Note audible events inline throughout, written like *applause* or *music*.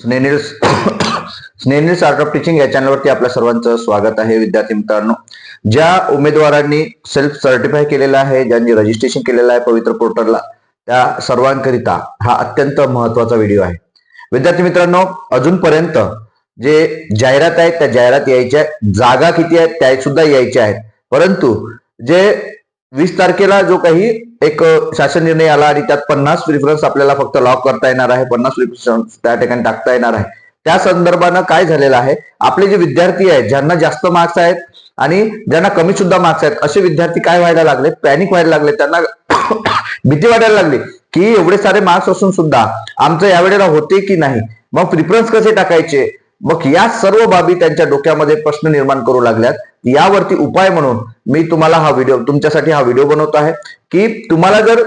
स्नेनिल्स स्नेनिल्स art of teaching या चॅनलवरती आपल्या सर्वांचं स्वागत आहे विद्यार्थी मित्रांनो. ज्या उमेदवारांनी सेल्फ सर्टिफाय केलेलं आहे ज्यांनी रजिस्ट्रेशन केलेलं आहे पवित्र पोर्टलला त्या सर्वांकरिता हा अत्यंत महत्त्वाचा व्हिडिओ आहे. विद्यार्थी मित्रांनो अजूनपर्यंत जे जाहिरात आहेत त्या जाहिरात यायच्या आहेत. जागा किती आहेत त्या सुद्धा यायच्या आहेत. परंतु जे वीस तारखेला जो काही एक शासन निर्णय आला आणि त्यात पन्नास प्रिफरन्स आपल्याला फक्त लॉक करता येणार आहे पन्नास प्रिफरन्स त्या ठिकाणी टाकता येणार आहे. त्या संदर्भानं काय झालेलं आहे? आपले जे विद्यार्थी आहेत ज्यांना जास्त मार्क्स आहेत आणि ज्यांना कमी सुद्धा मार्क्स आहेत असे विद्यार्थी काय व्हायला लागले पॅनिक व्हायला लागले त्यांना *coughs* भीती वाटायला लागली की एवढे सारे मार्क्स असून सुद्धा आमचं यावेळेला होते की नाही? मग प्रिफरन्स कसे टाकायचे? मग या सर्व बाबी त्यांच्या डोक्यामध्ये प्रश्न निर्माण करू लागल्यात. यावरती उपाय म्हणून मी तुम्हाला हा व्हिडिओ तुमच्यासाठी हा व्हिडिओ बनवत आहे की तुम्हाला जर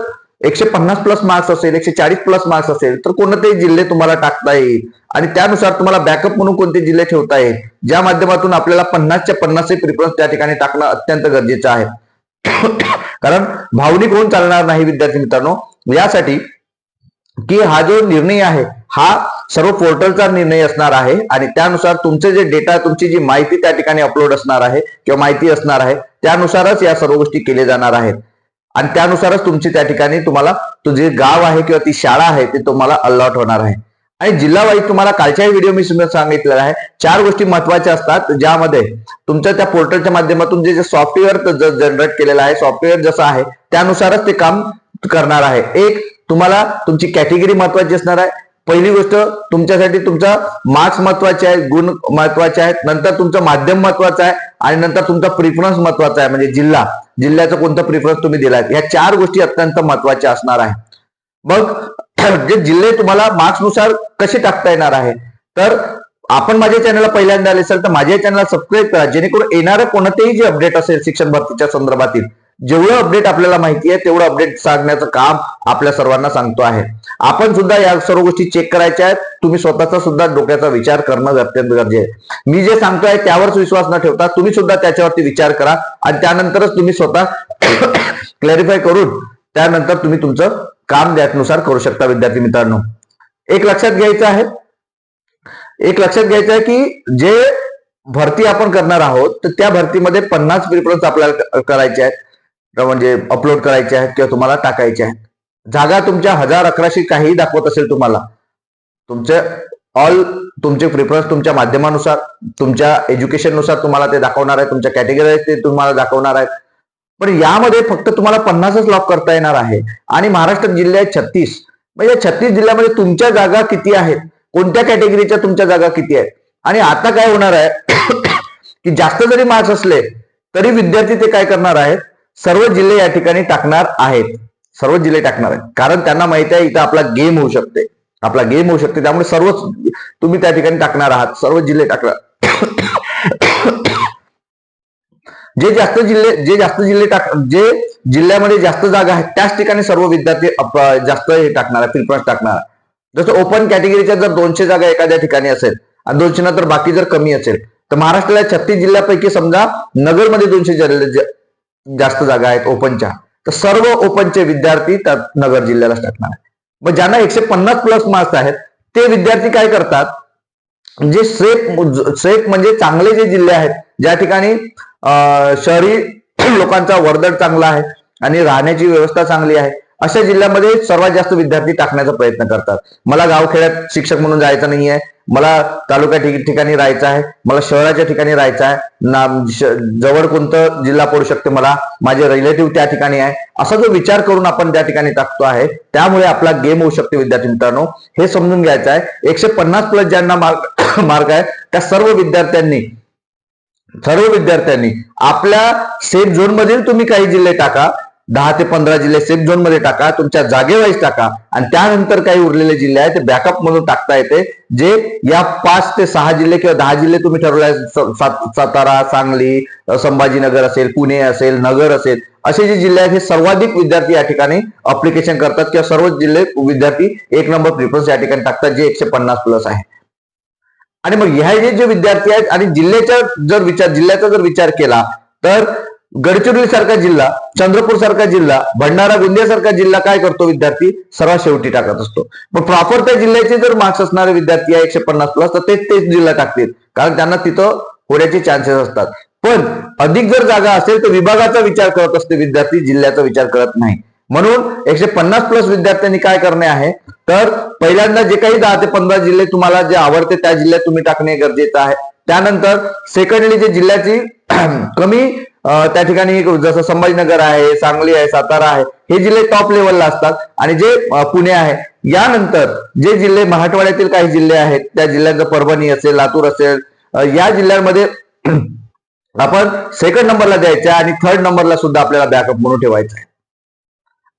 एकशे पन्नास प्लस मार्क्स असेल एकशे चाळीस प्लस मार्क्स असेल तर कोणतेही जिल्हे तुम्हाला टाकता येईल. आणि त्यानुसार तुम्हाला बॅकअप म्हणून कोणते जिल्हे ठेवता येईल ज्या माध्यमातून आपल्याला पन्नासच्या पन्नासचे प्रिफरन्स त्या ठिकाणी टाकणं अत्यंत गरजेचं आहे. *coughs* कारण भावनिक होऊन चालणार नाही विद्यार्थी मित्रांनो. यासाठी की हा जो निर्णय आहे हा सर्व पोर्टलचा निर्णय असणार आहे आणि त्यानुसार तुमचे जे डेटा तुमची जी माहिती त्या ठिकाणी अपलोड असणार आहे किंवा माहिती असणार आहे त्यानुसारच या सर्व गोष्टी केल्या जाणार आहेत. आणि त्यानुसारच तुमची त्या ठिकाणी तुम्हाला तुझे गाव आहे किंवा ती शाळा आहे ते तुम्हाला अलॉट होणार आहे. आणि जिल्हा वाईज तुम्हाला कालच्याही व्हिडिओ मी सुद्धा सांगितलेला आहे चार गोष्टी महत्त्वाच्या असतात ज्यामध्ये तुमच्या त्या पोर्टलच्या माध्यमातून जे जे सॉफ्टवेअर जनरेट केलेलं आहे सॉफ्टवेअर जसं आहे त्यानुसारच ते काम करणार आहे. एक तुम्हाला तुमची कॅटेगरी महत्वाची असणार आहे. पहिली गोष्ट तुमच्यासाठी तुमचा मार्क्स महत्त्वाचे आहेत गुण महत्त्वाचे आहेत नंतर तुमचं माध्यम महत्वाचं आहे आणि नंतर तुमचा प्रिफरन्स महत्त्वाचा आहे म्हणजे जिल्हा. जिल्ह्याचं कोणतं प्रिफरन्स तुम्ही दिलाय? या चार गोष्टी अत्यंत महत्त्वाच्या असणार आहे. मग *clears throat* जे जिल्हे तुम्हाला मार्क्सनुसार कसे टाकता येणार आहे? तर आपण माझ्या चॅनलला पहिल्यांदा आले असेल तर माझ्या चॅनलला सबस्क्राईब करा जेणेकरून येणारं कोणतेही जे अपडेट असेल शिक्षण भरतीच्या संदर्भातील जेवढं अपडेट आपल्याला माहिती आहे तेवढं अपडेट सांगण्याचं काम आपल्या सर्वांना सांगतो आहे. आपण सुद्धा या सर्व गोष्टी चेक करायच्या आहेत. तुम्ही स्वतःचा सुद्धा डोक्याचा विचार करणं अत्यंत गरजेचं आहे. मी जे सांगतोय त्यावरच विश्वास न ठेवता तुम्ही सुद्धा त्याच्यावरती विचार करा आणि त्यानंतरच तुम्ही स्वतः *coughs* क्लॅरिफाय करून त्यानंतर तुम्ही तुमचं काम त्यानुसार करू शकता विद्यार्थी मित्रांनो. एक लक्षात घ्यायचं आहे. एक लक्षात घ्यायचं आहे की जे भरती आपण करणार आहोत तर त्या भरतीमध्ये पन्नास प्रिफरन्स आपल्याला करायचे आहेत. म्हणजे अपलोड करायचे आहेत किंवा तुम्हाला टाकायचे आहेत. जागा तुमच्या हजार अकराशे काहीही दाखवत असेल तुम्हाला. तुमचे ऑल तुमचे प्रिफरन्स तुमच्या माध्यमानुसार तुमच्या एज्युकेशननुसार तुम्हाला ते दाखवणार आहे तुमच्या कॅटेगरी ते तुम्हाला दाखवणार आहेत. पण यामध्ये फक्त तुम्हाला पन्नासच लॉक करता येणार आहे. आणि महाराष्ट्र जिल्हे आहेत छत्तीस. म्हणजे छत्तीस जिल्ह्यामध्ये तुमच्या जागा किती आहेत? कोणत्या कॅटेगरीच्या तुमच्या जागा किती आहेत? आणि आता काय होणार आहे? *coughs* की जास्त जरी मार्क्स असले तरी विद्यार्थी ते काय करणार आहेत? सर्व जिल्हे या ठिकाणी टाकणार आहेत. सर्व जिल्हे टाकणार आहेत. कारण त्यांना माहिती आहे इथं आपला गेम होऊ शकते. आपला गेम होऊ शकते. त्यामुळे सर्वच तुम्ही त्या ठिकाणी टाकणार आहात. सर्व जिल्हे टाकणार. जे जास्त जिल्हे जे जास्त जिल्हे टाक जे जिल्ह्यामध्ये जास्त जागा आहेत त्याच ठिकाणी सर्व विद्यार्थी जास्त हे टाकणार आहे प्रिफरन्स टाकणार आहे. जसं ओपन कॅटेगरीच्या जर दोनशे जागा एखाद्या ठिकाणी असेल आणि दोनशे नंतर बाकी जर कमी असेल तर महाराष्ट्राला छत्तीस जिल्ह्यापैकी समजा नगरमध्ये दोनशे जास्त जागा आहेत ओपनच्या तर सर्व ओपनचे विद्यार्थी त्यात नगर जिल्ह्यालाच टाकणार आहे मग ज्यांना एकशे पन्नास प्लस मार्क्स आहेत ते विद्यार्थी काय करतात? जे सेफ सेफ म्हणजे चांगले जे जिल्हे आहेत ज्या ठिकाणी शहरी लोकांचा वर्दळ चांगला आहे आणि राहण्याची व्यवस्था चांगली आहे अशा जिल्ह्यामध्ये सर्वात जास्त विद्यार्थी टाकण्याचा प्रयत्न करतात. मला गावखेड्यात शिक्षक म्हणून जायचं नाहीये. मला तालुका ठिकाणी राहायचं आहे मला शहराच्या ठिकाणी राहायचं आहे ना जवळ कोणतं जिल्हा पडू शकते मला माझे रिलेटिव्ह त्या ठिकाणी आहे असा जो विचार करून आपण त्या ठिकाणी टाकतो आहे त्यामुळे आपला गेम होऊ शकते विद्यार्थी मित्रांनो. हे समजून घ्यायचं आहे एकशे पन्नास प्लस ज्यांना *coughs* मार्क मार्क आहे त्या सर्व विद्यार्थ्यांनी सर्व विद्यार्थ्यांनी आपल्या सेफ झोन मधील तुम्ही काही जिल्हे टाका दहा ते पंधरा जिल्हे सेफ झोनमध्ये टाका तुमच्या जागेवाईज टाका. आणि त्यानंतर काही उरलेले जिल्हे आहेत ते बॅकअप मधून टाकता येते जे या पाच ते सहा जिल्हे किंवा दहा जिल्हे तुम्ही ठरवले सातारा सांगली संभाजीनगर असेल पुणे असेल नगर असेल असे जे जिल्हे आहेत हे सर्वाधिक विद्यार्थी या ठिकाणी अप्लिकेशन करतात किंवा सर्व जिल्हे विद्यार्थी एक नंबर प्रिफरन्स या ठिकाणी टाकतात जे एकशे पन्नास प्लस आहे. आणि मग ह्या जे जे विद्यार्थी आहेत आणि जिल्ह्याचा जर विचार जिल्ह्याचा जर विचार केला तर गडचिरोली सारखा जिल्हा चंद्रपूर सारखा जिल्हा भंडारा गोंदिया सारखा जिल्हा काय करतो विद्यार्थी? सर्वात शेवटी टाकत असतो. पण प्रॉपर त्या जिल्ह्याचे जर मार्क्स असणारे विद्यार्थी आहे एकशे पन्नास प्लस तर तेच तेच जिल्हा टाकतील. कारण त्यांना तिथं होण्याचे चान्सेस असतात. पण अधिक जर जागा असेल तर विभागाचा विचार करत असते विद्यार्थी जिल्ह्याचा विचार करत नाही. म्हणून एकशे पन्नास प्लस विद्यार्थ्यांनी काय करणे आहे? तर पहिल्यांदा जे काही दहा ते पंधरा जिल्हे तुम्हाला जे आवडते त्या जिल्ह्यात तुम्ही टाकणे गरजेचं आहे. त्यानंतर सेकंडली जे जिल्ह्याची *clears throat* कमी त्या ठिकाणी जसं संभाजीनगर आहे सांगली आहे सातारा आहे हे जिल्हे टॉप लेवलला असतात. आणि जे पुणे आहे यानंतर जे जिल्हे मराठवाड्यातील काही जिल्हे आहेत त्या जिल्ह्यांचं परभणी असेल लातूर असेल या जिल्ह्यांमध्ये *clears throat* आपण सेकंड नंबरला द्यायचा आणि थर्ड नंबरला सुद्धा आपल्याला बॅकअप म्हणून ठेवायचं आहे.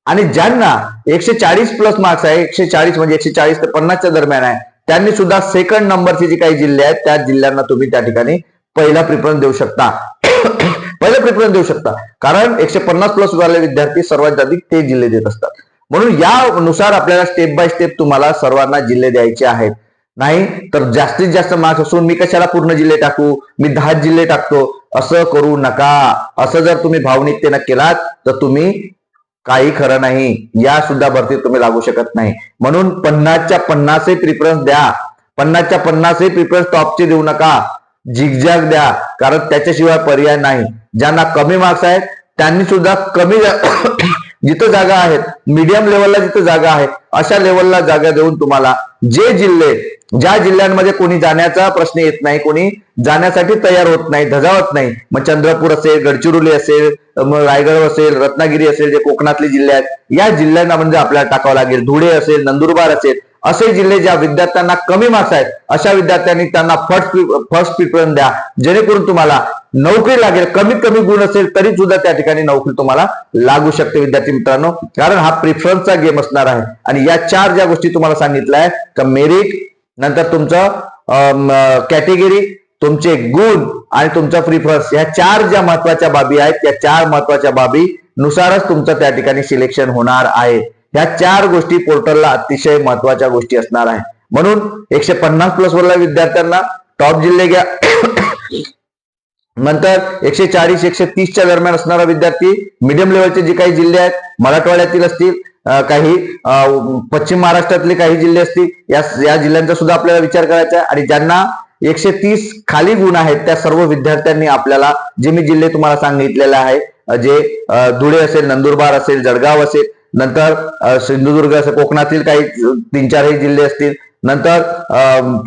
आणि ज्यांना एकशे चाळीस प्लस मार्क्स आहे एकशे चाळीस म्हणजे एकशे चाळीस ते पन्नासच्या दरम्यान आहे त्यांनी सुद्धा सेकंड नंबरचे जे काही जिल्हे आहेत त्या जिल्ह्यांना तुम्ही त्या ठिकाणी पहिला प्रिफरन्स देऊ शकता. पहिले प्रिफरन्स देऊ शकता. कारण एकशे पन्नास प्लस वाले विद्यार्थी सर्वात अधिक ते जिल्हे देत असतात. म्हणून यानुसार आपल्याला स्टेप बाय स्टेप तुम्हाला सर्वांना जिल्हे द्यायचे आहेत. नाही तर जास्तीत जास्त मार्क्स असून मी कशाला पूर्ण जिल्हे टाकू? मी दहा जिल्हे टाकतो. असं करू नका. असं जर तुम्ही भावनिकतेनं केलात तर तुम्ही काही खरं नाही. या सुद्धा भरतीत तुम्ही लागू शकत नाही. म्हणून पन्नासच्या पन्नासही प्रिफरन्स द्या. पन्नासच्या पन्नासही प्रिफरन्स टॉपचे देऊ नका. झिगझॅग द्या. कारण त्याच्याशिवाय पर्याय नाही. ज्यांना कमी मार्क्स आहेत त्यांनी सुद्धा कमी *coughs* जिथं जागा आहेत मीडियम लेवलला जिथं जागा आहे अशा लेवलला जागा देऊन तुम्हाला जे जिल्हे ज्या जिल्ह्यांमध्ये कोणी जाण्याचा प्रश्न येत नाही कोणी जाण्यासाठी तयार होत नाही धजावत नाही मग चंद्रपूर असेल गडचिरोली असेल मग रायगड असेल रत्नागिरी असेल जे कोकणातले जिल्हे आहेत या जिल्ह्यांना म्हणजे आपल्याला टाकावं लागेल. धुळे असेल नंदुरबार असेल असे जिल्हे ज्या विद्यार्थ्यांना कमी मार्क्स आहेत अशा विद्यार्थ्यांनी त्यांना फर्स्ट फर्स्ट प्रिफरन्स द्या. जेणेकरून तुम्हाला नोकरी लागेल कमीत कमी गुण असेल तरी सुद्धा त्या ठिकाणी नोकरी तुम्हाला लागू शकते विद्यार्थी मित्रांनो. कारण हा प्रिफरन्सचा गेम असणार आहे. आणि या चार ज्या गोष्टी तुम्हाला सांगितल्या आहेत का मेरिट नंतर तुमचं कॅटेगरी तुमचे गुण आणि तुमचा प्रिफरन्स या चार ज्या महत्त्वाच्या बाबी आहेत त्या चार महत्त्वाच्या बाबी नुसारच तुमचं त्या ठिकाणी सिलेक्शन होणार आहे. ह्या चार गोष्टी पोर्टलला अतिशय महत्त्वाच्या गोष्टी असणार आहे. म्हणून एकशे पन्नास प्लस वरल्या विद्यार्थ्यांना टॉप जिल्हे घ्या. नंतर एकशे चाळीस एकशे तीसच्या दरम्यान असणारा विद्यार्थी मिडियम लेवलचे जे काही जिल्हे आहेत मराठवाड्यातील असतील काही पश्चिम महाराष्ट्रातले काही जिल्हे असतील या या जिल्ह्यांचा सुद्धा आपल्याला विचार करायचा आहे. आणि ज्यांना एकशे तीस खाली गुण आहेत त्या सर्व विद्यार्थ्यांनी आपल्याला जे मी जिल्हे तुम्हाला सांगितलेले आहे जे धुळे असेल नंदुरबार असेल जळगाव असेल नंतर सिंधुदुर्ग असेल कोकणातील काही तीन चारही जिल्हे असतील. नंतर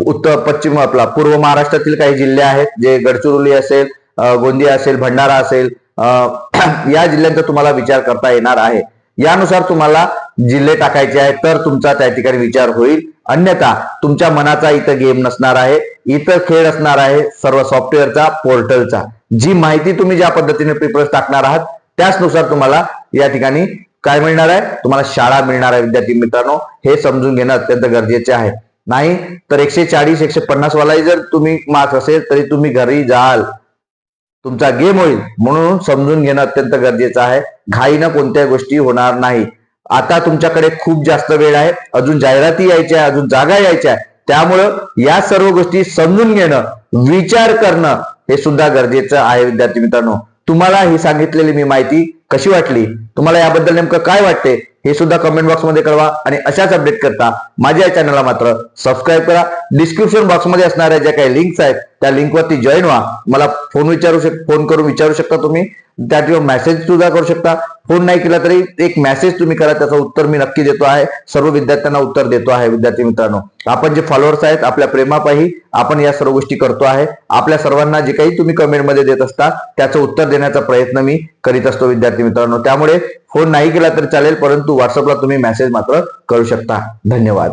उत्तर पश्चिम आपला पूर्व महाराष्ट्रातील काही जिल्हे आहेत जे गडचिरोली असेल गोंदिया असेल भंडारा असेल *clears throat* या जिल्ह्यांचा तुम्हाला विचार करता येणार आहे. यानुसार तुम्हाला जिल्हे टाकायचे आहेत तर तुमचा त्या ठिकाणी विचार होईल. अन्यथा तुमच्या मनाचा इथं गेम नसणार आहे. इथं खेळ असणार आहे सर्व सॉफ्टवेअरचा पोर्टलचा. जी माहिती तुम्ही ज्या पद्धतीने पेपर्स टाकणार आहात त्याचनुसार तुम्हाला या ठिकाणी काय मिळणार आहे? तुम्हाला शाळा मिळणार आहे विद्यार्थी मित्रांनो. हे समजून घेणं अत्यंत गरजेचे आहे. नाही तर एकशे चाळीस एकशे पन्नास वालाही जर तुम्ही मार्क्स असेल तरी तुम्ही घरी जाल. तुमचा गेम होईल म्हणून समजून घेणं अत्यंत गरजेचं आहे. घाईनं कोणत्या गोष्टी होणार नाही. आता तुमच्याकडे खूप जास्त वेळ आहे. अजून जाहिराती यायच्या आहे अजून जागा यायच्या आहे. त्यामुळं या सर्व गोष्टी समजून घेणं विचार करणं हे सुद्धा गरजेचं आहे विद्यार्थी मित्रांनो. तुम्हाला ही सांगितलेली मी माहिती. कशी वाटली? तुम्हाला याबद्दल नेमकं काय वाटते? हे सुद्धा कमेंट बॉक्समध्ये कळवा आणि अशाच अपडेट करता माझ्या या चॅनलला मात्र सबस्क्राईब करा. डिस्क्रिप्शन बॉक्समध्ये असणाऱ्या ज्या काही लिंक्स आहेत त्या लिंकवरती जॉईन व्हा. मला फोन विचारू शक फोन करून विचारू शकता तुम्ही. त्या ठिकाणी मेसेज सुद्धा करू शकता. फोन नाही केला तरी एक मेसेज तुम्ही करा. त्याचं उत्तर मी नक्की देतो आहे. सर्व विद्यार्थ्यांना उत्तर देतो आहे विद्यार्थी मित्रांनो. आपण जे फॉलोअर्स आहेत आपल्या प्रेमापायी आपण या सर्व गोष्टी करतो आहे. आपल्या सर्वांना जे काही तुम्ही कमेंटमध्ये देत असता त्याचं उत्तर देण्याचा प्रयत्न मी करीत असतो विद्यार्थी मित्रांनो. त्यामुळे फोन नाही केला तर चालेल परंतु व्हॉट्सअपला तुम्ही मेसेज मात्र करू शकता. धन्यवाद.